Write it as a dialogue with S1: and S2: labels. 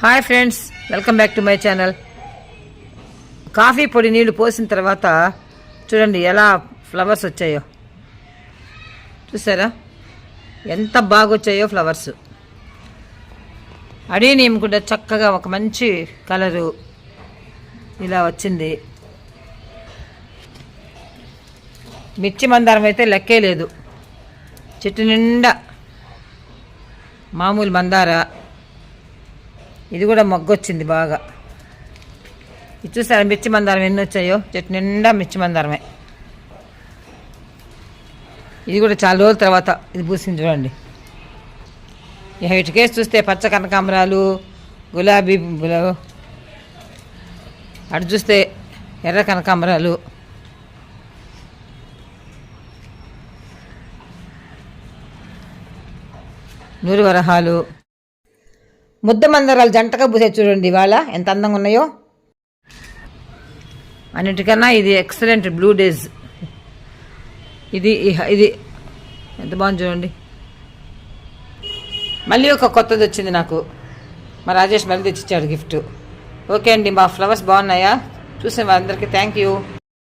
S1: Hi friends welcome back to my channel coffee పొడి నీళ్ళు పోసిన తర్వాత చూడండి ఎలా ఫ్లవర్స్ వచ్చాయో. చూసారా? ఎంత బాగొచ్చాయో ఫ్లవర్స్. అడీనియం కూడా చక్కగా ఒక మంచి కలరు ఇలా వచ్చింది. మిర్చి మందారం అయితే లెక్కే లేదు. చెట్టు నిండా మామూలు మందార. ఇది కూడా మొగ్గొచ్చింది బాగా. ఇది చూసారా మిర్చి మందారం ఎన్ని వచ్చాయో చెట్టు నిండా మిర్చి మందారమే. ఇది కూడా చాలా రోజుల తర్వాత ఇది పూసింది చూడండి. ఇక ఇటుకేసి చూస్తే పచ్చ కనకాంబరాలు గులాబీ పువ్వులు అటు చూస్తే ఎర్ర కనకాంబరాలు. నూరు వరహాలు. ముద్ద మందరాలు జంటగా పూసే చూడండి ఇవాళ. ఎంత అందంగా ఉన్నాయో. అన్నిటికన్నా ఇది ఎక్సలెంట్ బ్లూ డేస్ ఇది ఇది ఎంత బాగుంది చూడండి. మళ్ళీ ఒక కొత్తది వచ్చింది నాకు. మా రాజేష్ మళ్ళీ తెచ్చిచ్చాడు గిఫ్ట్. ఓకే అండి మా ఫ్లవర్స్ బాగున్నాయా? చూసే వాళ్ళందరికీ థ్యాంక్ యూ